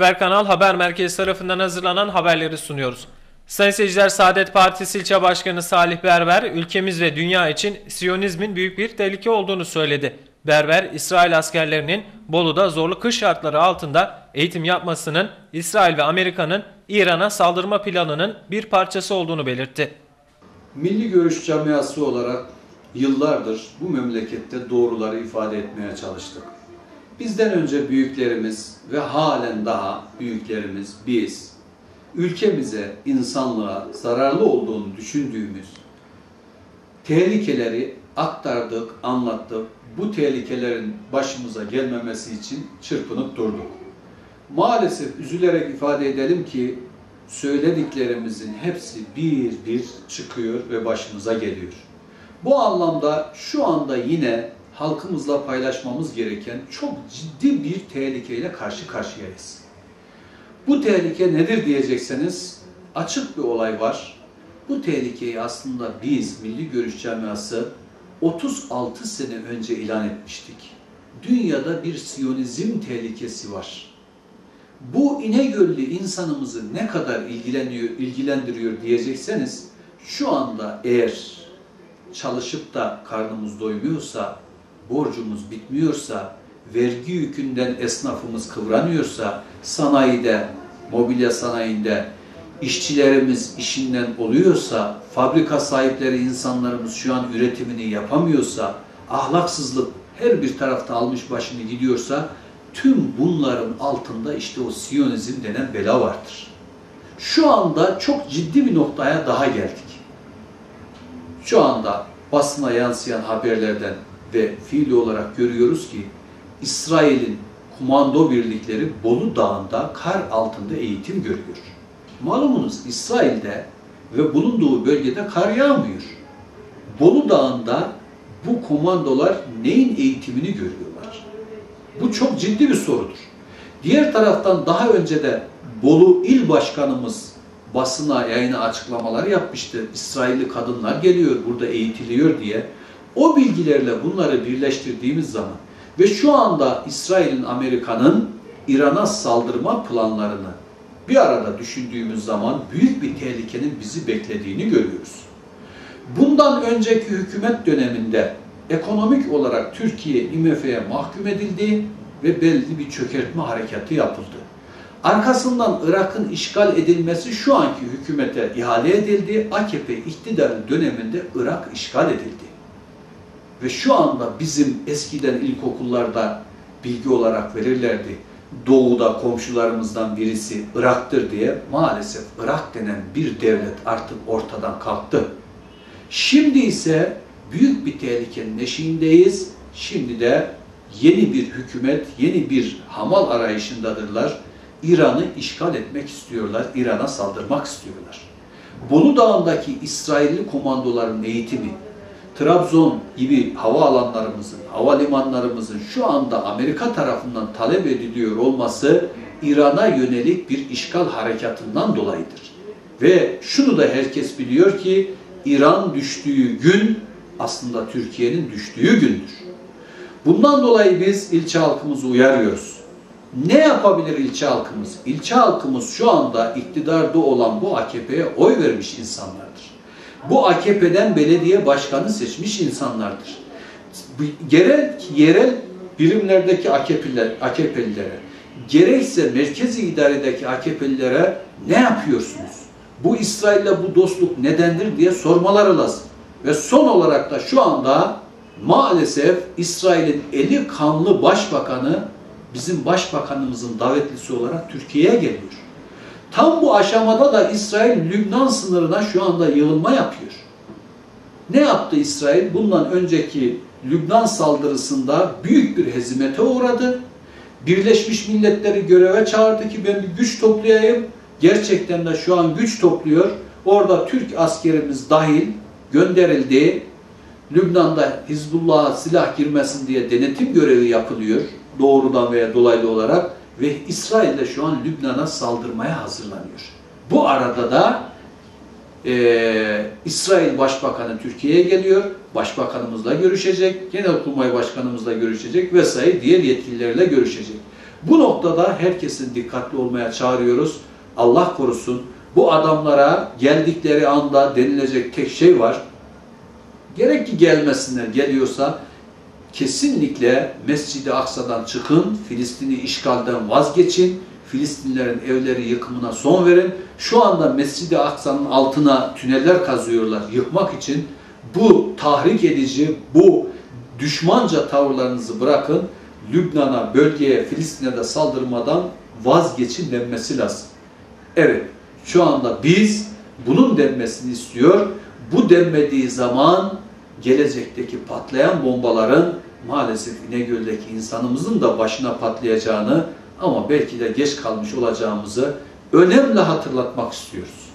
Süper Kanal Haber Merkezi tarafından hazırlanan haberleri sunuyoruz. Sayın seyirciler Saadet Partisi İlçe Başkanı Salih Berber, ülkemiz ve dünya için Siyonizmin büyük bir tehlike olduğunu söyledi. Berber, İsrail askerlerinin Bolu'da zorlu kış şartları altında eğitim yapmasının İsrail ve Amerika'nın İran'a saldırma planının bir parçası olduğunu belirtti. Milli Görüş Camiası olarak yıllardır bu memlekette doğruları ifade etmeye çalıştık. Bizden önce büyüklerimiz ve halen daha büyüklerimiz biz ülkemize, insanlığa zararlı olduğunu düşündüğümüz tehlikeleri aktardık, anlattık. Bu tehlikelerin başımıza gelmemesi için çırpınıp durduk. Maalesef üzülerek ifade edelim ki söylediklerimizin hepsi bir bir çıkıyor ve başımıza geliyor. Bu anlamda şu anda yine halkımızla paylaşmamız gereken çok ciddi bir tehlikeyle karşı karşıyayız. Bu tehlike nedir diyecekseniz açık bir olay var. Bu tehlikeyi aslında biz Milli Görüş Camiası 36 sene önce ilan etmiştik. Dünyada bir Siyonizm tehlikesi var. Bu İnegöllü insanımızı ne kadar ilgileniyor, ilgilendiriyor diyecekseniz şu anda eğer çalışıp da karnımız doymuyorsa, borcumuz bitmiyorsa, vergi yükünden esnafımız kıvranıyorsa, sanayide, mobilya sanayinde işçilerimiz işinden oluyorsa, fabrika sahipleri insanlarımız şu an üretimini yapamıyorsa, ahlaksızlık her bir tarafta almış başını gidiyorsa, tüm bunların altında işte o Siyonizm denen bela vardır. Şu anda çok ciddi bir noktaya daha geldik. Şu anda basına yansıyan haberlerden ve fiili olarak görüyoruz ki İsrail'in komando birlikleri Bolu Dağı'nda kar altında eğitim görüyor. Malumunuz İsrail'de ve bulunduğu bölgede kar yağmıyor. Bolu Dağı'nda bu komandolar neyin eğitimini görüyorlar? Bu çok ciddi bir sorudur. Diğer taraftan daha önce de Bolu İl Başkanımız basına yayına açıklamalar yapmıştı. İsrailli kadınlar geliyor burada eğitiliyor diye. O bilgilerle bunları birleştirdiğimiz zaman ve şu anda İsrail'in, Amerika'nın İran'a saldırma planlarını bir arada düşündüğümüz zaman büyük bir tehlikenin bizi beklediğini görüyoruz. Bundan önceki hükümet döneminde ekonomik olarak Türkiye IMF'ye mahkum edildi ve belli bir çökertme harekatı yapıldı. Arkasından Irak'ın işgal edilmesi şu anki hükümete ihale edildi. AKP iktidar döneminde Irak işgal edildi. Ve şu anda bizim eskiden ilkokullarda bilgi olarak verirlerdi. Doğuda komşularımızdan birisi Irak'tır diye maalesef Irak denen bir devlet artık ortadan kalktı. Şimdi ise büyük bir tehlikenin eşiğindeyiz. Şimdi de yeni bir hükümet, yeni bir hamal arayışındadırlar. İran'ı işgal etmek istiyorlar, İran'a saldırmak istiyorlar. Bolu Dağı'ndaki İsrailli komandoların eğitimi, Trabzon gibi havaalanlarımızın, havalimanlarımızın şu anda Amerika tarafından talep ediliyor olması İran'a yönelik bir işgal harekatından dolayıdır. Ve şunu da herkes biliyor ki İran düştüğü gün aslında Türkiye'nin düştüğü gündür. Bundan dolayı biz ilçe halkımızı uyarıyoruz. Ne yapabilir ilçe halkımız? İlçe halkımız şu anda iktidarda olan bu AKP'ye oy vermiş insanlardır. Bu AKP'den belediye başkanı seçmiş insanlardır. Gerek yerel birimlerdeki AKP'liler, AKP'lilere, gerekse merkezi idaredeki AKP'lilere ne yapıyorsunuz? Bu İsrail'le bu dostluk nedendir diye sormaları lazım. Ve son olarak da şu anda maalesef İsrail'in eli kanlı başbakanı bizim başbakanımızın davetlisi olarak Türkiye'ye geliyor. Tam bu aşamada da İsrail Lübnan sınırına şu anda yığılma yapıyor. Ne yaptı İsrail? Bundan önceki Lübnan saldırısında büyük bir hezimete uğradı. Birleşmiş Milletleri göreve çağırdı ki ben bir güç toplayayım. Gerçekten de şu an güç topluyor. Orada Türk askerimiz dahil gönderildi. Lübnan'da Hizbullah'a silah girmesin diye denetim görevi yapılıyor. Doğrudan veya dolaylı olarak. Ve İsrail de şu an Lübnan'a saldırmaya hazırlanıyor. Bu arada da e, İsrail Başbakanı Türkiye'ye geliyor. Başbakanımızla görüşecek. Genelkurmay Başkanımızla görüşecek vesaire diğer yetkililerle görüşecek. Bu noktada herkesin dikkatli olmaya çağırıyoruz. Allah korusun bu adamlara geldikleri anda denilecek tek şey var. Gerek ki gelmesinler, geliyorsa kesinlikle Mescid-i Aksa'dan çıkın, Filistin'i işgalden vazgeçin, Filistinlerin evleri yıkımına son verin. Şu anda Mescid-i Aksa'nın altına tüneller kazıyorlar yıkmak için. Bu tahrik edici, bu düşmanca tavırlarınızı bırakın. Lübnan'a, bölgeye, Filistin'e de saldırmadan vazgeçin denmesi lazım. Evet, şu anda biz bunun denmesini istiyor. Bu denmediği zaman gelecekteki patlayan bombaların maalesef İnegöl'deki insanımızın da başına patlayacağını ama belki de geç kalmış olacağımızı önemli hatırlatmak istiyoruz.